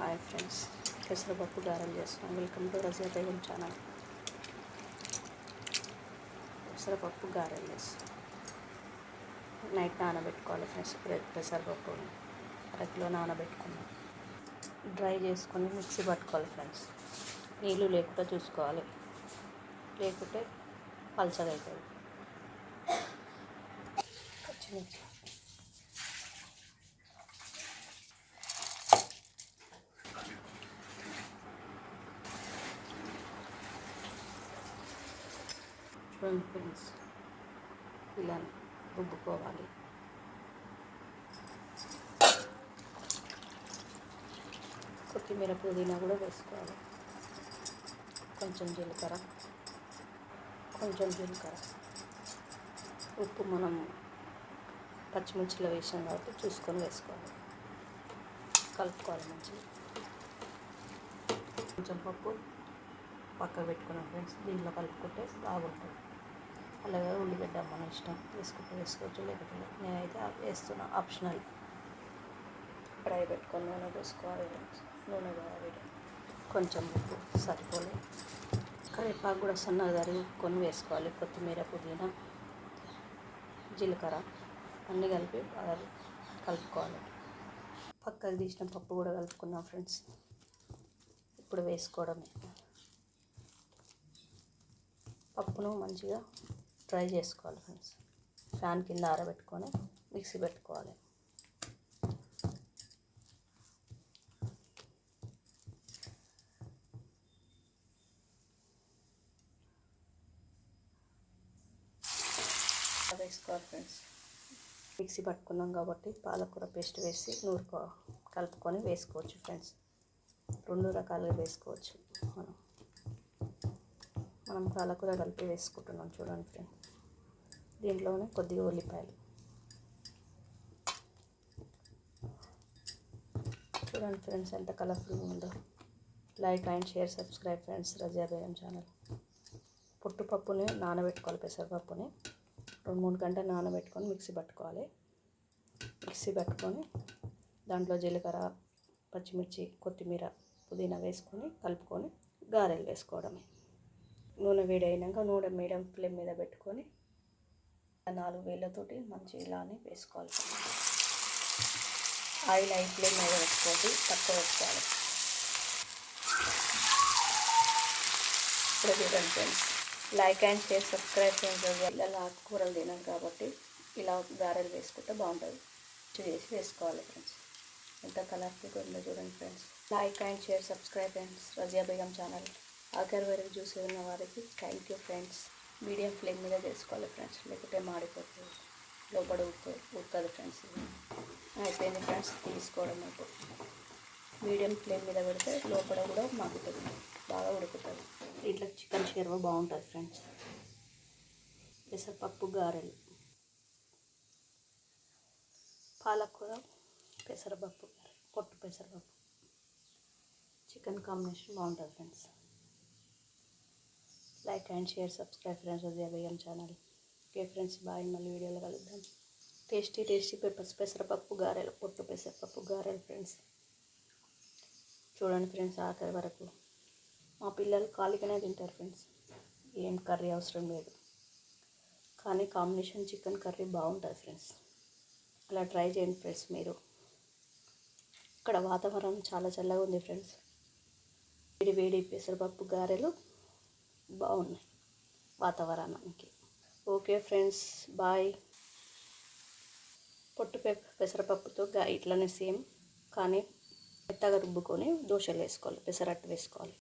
Hi friends పెసరపప్పు గారెలు చేస్తున్నాం. Welcome to Razia Begum channel. పెసరపప్పు గారెలు చేస్తాం నైట్ నానబెట్టుకోవాలి ఫ్రెండ్స్ పెసరపప్పు అరకిలో నానబెట్టుకున్నాం డ్రై చేసుకొని మిక్సీ పట్టుకోవాలి ఫ్రెండ్స్ నీళ్ళు లేకుండా చూసుకోవాలి. లేకుంటే పలచగా అవుతుంది పచ్చిమిర్చి ఫ్రెండ్స్ ఇలా రుబ్బుకోవాలి. కొత్తిమీర పుదీనా కూడా వేసుకోవాలి. కొంచెం జీలకర్ర. కొంచెం జీలకర్ర. ఉప్పు మనం పచ్చిమిర్చిలో వేసాం కాబట్టి చూసుకొని వేసుకోవాలి. కలుపుకోవాలి మంచిగా. కొంచెం పప్పు పక్కకు పెట్టుకున్నాం ఫ్రెండ్స్. దీంట్లో కలుపుకుంటే బాగుంటుంది. అలాగే ఉల్లిగడ్డ మన ఇష్టం. వేసుకుంటే వేసుకోవచ్చు లేకపోతే నేనైతే వేస్తున్నా ఆప్షనల్. ఫ్రై పెట్టుకొని నూనె వేసుకోవాలి నూనె కావాలి కొంచెం ఉప్పు సరిపోలే. కరివేపాకు కూడా సన్నగా తరుగుకొని వేసుకోవాలి. కొత్తిమీర పుదీనా జీలకర్ర అన్నీ కలిపి బాగా కలుపుకోవాలి. పక్కకు తీసిన పప్పు కూడా కలుపుకున్నాం ఫ్రెండ్స్. ఇప్పుడు వేసుకోవడమే. పప్పును మంచిగా ఫ్రై చేసుకోవాలి ఫ్రెండ్స్ ఫ్యాన్ కింద ఆరబెట్టుకొని మిక్సీ పెట్టుకోవాలి. వేసుకోవాలి ఫ్రెండ్స్ మిక్సీ పట్టుకున్నాం కాబట్టి పాలకూర పేస్ట్ వేసి నూరుకో కలుపుకొని వేసుకోవచ్చు ఫ్రెండ్స్ రెండు రకాలుగా వేసుకోవచ్చు మనం. మనం పాలకూర కలిపి వేసుకుంటున్నాం చూడండి ఫ్రెండ్స్ దీంట్లోనే కొద్దిగా ఉల్లిపాయలు. చూడండి ఫ్రెండ్స్ ఎంత కలర్ఫుల్గా ఉందో. Like and share subscribe friends Raza Begum channel. పుట్టుపప్పుని నానబెట్టుకోవాలి పెసరపప్పుని. రెండు మూడు గంటలు నానబెట్టుకొని మిక్సీ పట్టుకోవాలి. మిక్సీ పట్టుకొని దాంట్లో జీలకర్ర పచ్చిమిర్చి కొత్తిమీర పుదీనా వేసుకొని కలుపుకొని గారెలు వేసుకోవడమే. నూనె వేడి అయినాక నూనె మీడియం ఫ్లేమ్ మీద పెట్టుకొని నాలుగు వేళ్ళతోటి మంచి ఇలానే వేసుకోవాలి. ఆయిల్ హై ఫ్లేమ్ మీద పెట్టుకోండి తక్కువ వేసుకోవాలి. ఇప్పుడు చూడండి friends like and share subscribe చేయండి పిల్లలు ఆకుకూరలు తినాలి కాబట్టి ఇలా గారెలు వేసుకుంటే బాగుంటుంది. చేసి వేసుకోవాలి ఫ్రెండ్స్. ఎంత కలర్ఫుల్గా ఉందో చూడండి friends. Like and share subscribe friends. Raziya Begum channel. ఆఖరి వరకు చూసి ఉన్న వారికి thank you friends. Medium flame మీద చేసుకోవాలి ఫ్రెండ్స్. లేకుంటే మాడిపోతుంది. లోపల ఉక్క ఉక్కదు ఫ్రెండ్స్. అయిపోయింది ఫ్రెండ్స్. తీసుకోవడం అయితే మీడియం ఫ్లేమ్ మీద పెడితే లోపల కూడా మగ్గుతుంది. బాగా ఉడుకుతుంది. ఇట్లా చికెన్ షేర్వా బాగుంటుంది ఫ్రెండ్స్. పెసరపప్పు గారెలు. పాలకూర పెసరపప్పు పొట్టు పెసరపప్పు. చికెన్ కాంబినేషన్ బాగుంటుంది friends. Like and share subscribe friends Udaya Begum channel okay friends bye మళ్ళీ వీడియోలో కలుద్దాం. టేస్టీ టేస్టీ పెప్పర్స్ పెసరపప్పు గారెలు పొట్టు పెసరపప్పు గారెలు ఫ్రెండ్స్ చూడండి ఫ్రెండ్స్ ఆఖరి వరకు. మా పిల్లలు ఖాళీగానే తింటారు ఫ్రెండ్స్ ఏం కర్రీ అవసరం లేదు. కానీ కాంబినేషన్ చికెన్ కర్రీ బాగుంటుంది ఫ్రెండ్స్ అలా ట్రై చేయండి ఫ్రెండ్స్ మీరు. ఇక్కడ వాతావరణం చాలా చల్లగా ఉంది ఫ్రెండ్స్ వేడి వేడి పెసరపప్పు గారెలు బాగున్నాయి వాతావరణానికి. Okay friends bye. పొట్టు పె పెసరపప్పుతో గా ఇట్లనే సేమ్ కానీ మెత్తగా రుబ్బుకొని దోశలు వేసుకోవాలి పెసరట్టు వేసుకోవాలి.